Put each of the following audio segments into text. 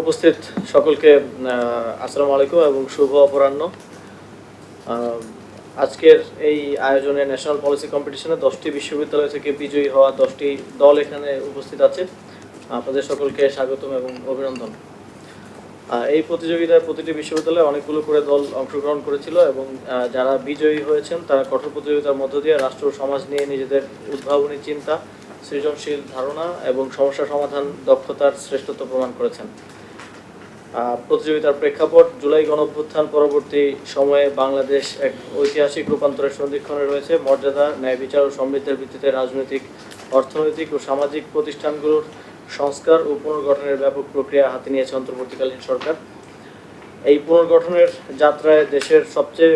উপস্থিত সকলকে আসসালামু আলাইকুম এবং শুভ অপরাহ্ন। আজকের এই আয়োজনে ন্যাশনাল পলিসি কম্পিটিশনে দশটি বিশ্ববিদ্যালয় থেকে বিজয়ী হওয়া দশটি দল এখানে উপস্থিত আছে। আপনাদের সকলকে স্বাগতম এবং অভিনন্দন। এই প্রতিযোগিতায় প্রতিটি বিশ্ববিদ্যালয়ে অনেকগুলো করে দল অংশগ্রহণ করেছিল এবং যারা বিজয়ী হয়েছেন, তারা কঠোর প্রতিযোগিতার মধ্য দিয়ে রাষ্ট্র সমাজ নিয়ে নিজেদের উদ্ভাবনী চিন্তা, সৃজনশীল ধারণা এবং সমস্যা সমাধান দক্ষতার শ্রেষ্ঠত্ব প্রমাণ করেছেন। প্রতিযোগিতার প্রেক্ষাপট জুলাই গণঅভ্যুত্থান পরবর্তী সময়ে বাংলাদেশ এক ঐতিহাসিক রূপান্তরের সন্ধিক্ষণে রয়েছে। মর্যাদা, ন্যায় বিচার ও সমৃদ্ধের ভিত্তিতে রাজনৈতিক, অর্থনৈতিক ও সামাজিক প্রতিষ্ঠানগুলোর সংস্কার ও পুনর্গঠনের ব্যাপক প্রক্রিয়া হাতে নিয়েছে অন্তর্বর্তীকালীন সরকার। এই পুনর্গঠনের যাত্রায় দেশের সবচেয়ে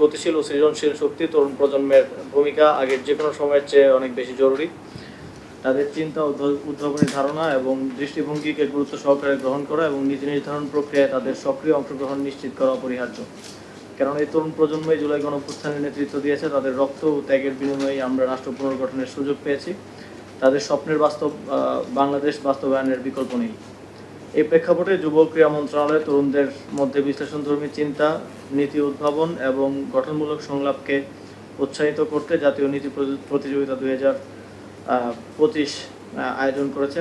গতিশীল ও সৃজনশীল শক্তি তরুণ প্রজন্মের ভূমিকা আগের যে কোনো সময়ের চেয়ে অনেক বেশি জরুরি। তাদের চিন্তা উদ্ভাবনী ধারণা এবং দৃষ্টিভঙ্গিকে গুরুত্ব সহকারে গ্রহণ করা এবং নীতি নির্ধারণ প্রক্রিয়ায় তাদের সক্রিয় অংশগ্রহণ নিশ্চিত করা অপরিহার্য। কারণ এই তরুণ প্রজন্মই জুলাই গণপ্রস্থানের নেতৃত্ব দিয়েছে, তাদের রক্ত ও ত্যাগের বিনিময়ে আমরা রাষ্ট্র পুনর্গঠনের সুযোগ পেয়েছি। তাদের স্বপ্নের বাস্তব বাংলাদেশ বাস্তবায়নের বিকল্প নেই। এই প্রেক্ষাপটে যুব ক্রীড়া মন্ত্রণালয় তরুণদের মধ্যে বিশ্লেষণধর্মী চিন্তা, নীতি উদ্ভাবন এবং গঠনমূলক সংলাপকে উৎসাহিত করতে জাতীয় নীতি প্রতিযোগিতা দুই হাজার পঁচিশ আয়োজন করেছে।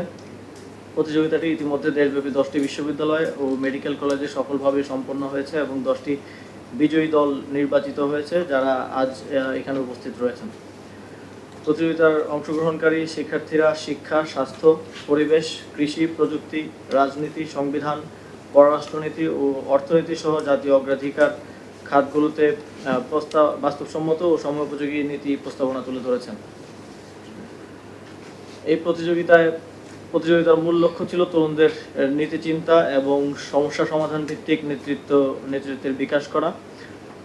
প্রতিযোগিতাটি ইতিমধ্যে দেশব্যাপী দশটি বিশ্ববিদ্যালয় ও মেডিকেল কলেজে সফলভাবে সম্পন্ন হয়েছে এবং দশটি বিজয়ী দল নির্বাচিত হয়েছে যারা আজ এখানে উপস্থিত রয়েছেন। প্রতিযোগিতার অংশগ্রহণকারী শিক্ষার্থীরা শিক্ষা, স্বাস্থ্য, পরিবেশ, কৃষি, প্রযুক্তি, রাজনীতি, সংবিধান, পররাষ্ট্রনীতি ও অর্থনীতি সহ জাতীয় অগ্রাধিকার খাতগুলোতে প্রস্তাব বাস্তবসম্মত ও সময়োপযোগী নীতি প্রস্তাবনা তুলে ধরেছেন। এই প্রতিযোগিতায়, প্রতিযোগিতার মূল লক্ষ্য ছিল তরুণদের নীতি চিন্তা এবং সমস্যা সমাধান ভিত্তিক নেতৃত্ব, নেতৃত্বের বিকাশ করা।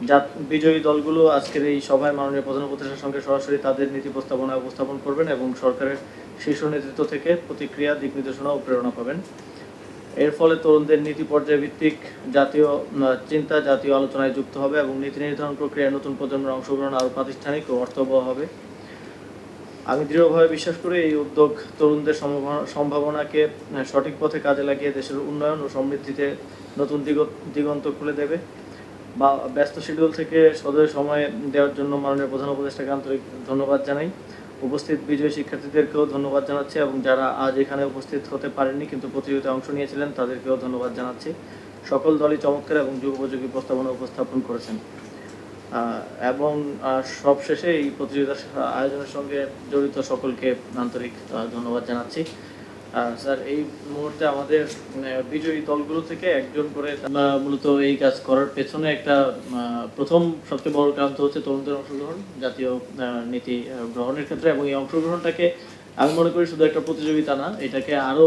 যা বিজয়ী দলগুলো আজকের এই সভায় মাননীয় প্রধান উপদেষ্টার সঙ্গে সরাসরি তাদের নীতি প্রস্তাবনা উপস্থাপন করবেন এবং সরকারের শীর্ষ নেতৃত্ব থেকে প্রতিক্রিয়া, দিক নির্দেশনা ও প্রেরণা পাবেন। এর ফলে তরুণদের নীতি পর্যায় ভিত্তিক জাতীয় চিন্তা, জাতীয় আলোচনায় যুক্ত হবে এবং নীতি নির্ধারণ প্রক্রিয়ায় নতুন প্রজন্মের অংশগ্রহণ আরও প্রাতিষ্ঠানিক ও অর্থবহ হবে। আমি দৃঢ়ভাবে বিশ্বাস করি এই উদ্যোগ তরুণদের সম্ভাবনাকে সঠিক পথে কাজে লাগিয়ে দেশের উন্নয়ন ও সমৃদ্ধিতে নতুন দিগ- দিগন্ত খুলে দেবে। বা ব্যস্ত শিডিউল থেকে সদয় সময় দেওয়ার জন্য মাননীয় প্রধান উপদেষ্টাকে আন্তরিক ধন্যবাদ জানাই। উপস্থিত বিজয়ী শিক্ষার্থীদেরকেও ধন্যবাদ জানাচ্ছি এবং যারা আজ এখানে উপস্থিত হতে পারেননি কিন্তু প্রতিযোগিতায় অংশ নিয়েছিলেন, তাদেরকেও ধন্যবাদ জানাচ্ছি। সকল দলই চমৎকার এবং যুগোপযোগী প্রস্তাবনা উপস্থাপন করেছেন। এবং সবশেষে এই প্রতিযোগিতার আয়োজনের সঙ্গে জড়িত সকলকে আন্তরিক ধন্যবাদ জানাচ্ছি। স্যার, এই মুহূর্তে আমাদের বিজয়ী দলগুলো থেকে একজন করে মূলত এই কাজ করার পেছনে একটা প্রথম সবচেয়ে বড় কারণ হচ্ছে তরুণদের অংশগ্রহণ, জাতীয় নীতি গ্রহণের ক্ষেত্রে এবং এই অংশগ্রহণটাকে আমি মনে করি শুধু একটা প্রতিযোগিতা না, এটাকে আরও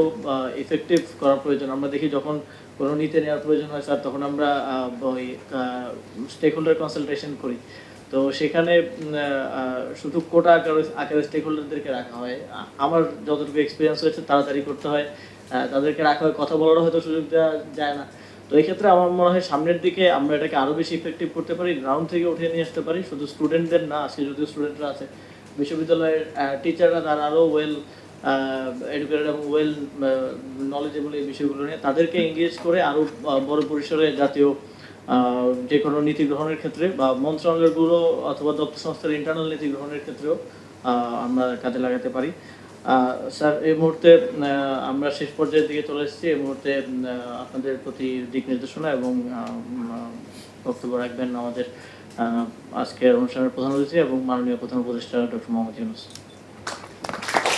ইফেক্টিভ করা প্রয়োজন। আমরা দেখি যখন কোনো নীতি নেওয়ার প্রয়োজন হয়, স্যার, তখন আমরা ওই স্টেক হোল্ডার কনসালটেশন করি। তো সেখানে শুধু কোটা আকারে স্টেক হোল্ডারদেরকে রাখা হয়। আমার যতটুকু এক্সপিরিয়েন্স হয়েছে, তাড়াতাড়ি করতে হয়। তাদেরকে রাখা হয়। কথা বলারও হয়তো সুযোগ দেওয়া যায় না। তো এই ক্ষেত্রে আমার মনে হয় সামনের দিকে আমরা এটাকে আরও বেশি ইফেক্টিভ করতে পারি গ্রাউন্ড থেকে উঠে নিয়ে আসতে পারি। শুধু স্টুডেন্টদের না আজকে যদিও স্টুডেন্টরা আছে, বিশ্ববিদ্যালয়ের টিচাররা তারা আরও ওয়েল এডুকেটেড এবং ওয়েল নলেজেবল এই বিষয়গুলো নিয়ে তাদেরকে এঙ্গেজ করে আরও বড় পরিসরে জাতীয় যে কোনো নীতি গ্রহণের ক্ষেত্রে বা মন্ত্রণালয়গুলো অথবা দপ্তর সংস্থার ইন্টারনাল নীতি গ্রহণের ক্ষেত্রেও আমরা কাজে লাগাতে পারি। স্যার, এই মুহূর্তে আমরা শেষ পর্যায়ের দিকে চলে এসেছি। এই মুহূর্তে আপনাদের প্রতি দিক নির্দেশনা এবং বক্তব্য রাখবেন আমাদের আজকের অনুষ্ঠানের প্রধান অতিথি এবং মাননীয় প্রধান উপদেষ্টা ডক্টর মোহাম্মদ ইউনুস।